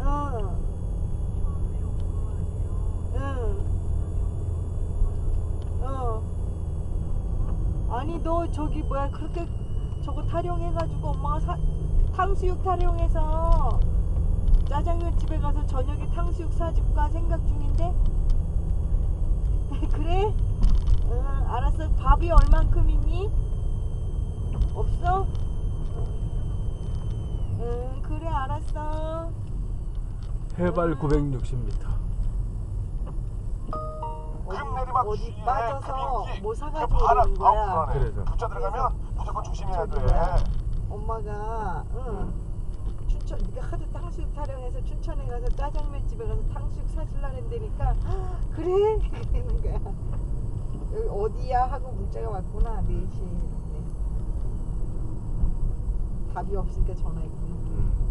응. 응. 어. 아니 너 저기 뭐야 그렇게 저거 타령해가지고 엄마가 사, 탕수육 타령해서 짜장면 집에 가서 저녁에 탕수육 사줄까 생각 중인데 그래? 응 알았어 밥이 얼만큼 있니? 없어? 응 그래 알았어 해발 960m. 어디, 빠져서 금인기, 뭐그 사가지고 바람 오는 거야. 그래서. 부자 들어가면 무조건 조심해야 돼. 엄마가 응. 춘천 네가 하도 탕수육 타령해서 춘천에 가서 짜장면 집에 가서 탕수육 사줄라 했다니까 그래? 이러는 거야. 여기 어디야? 하고 문자가 왔구나 4시 답이 없으니까 전화했구나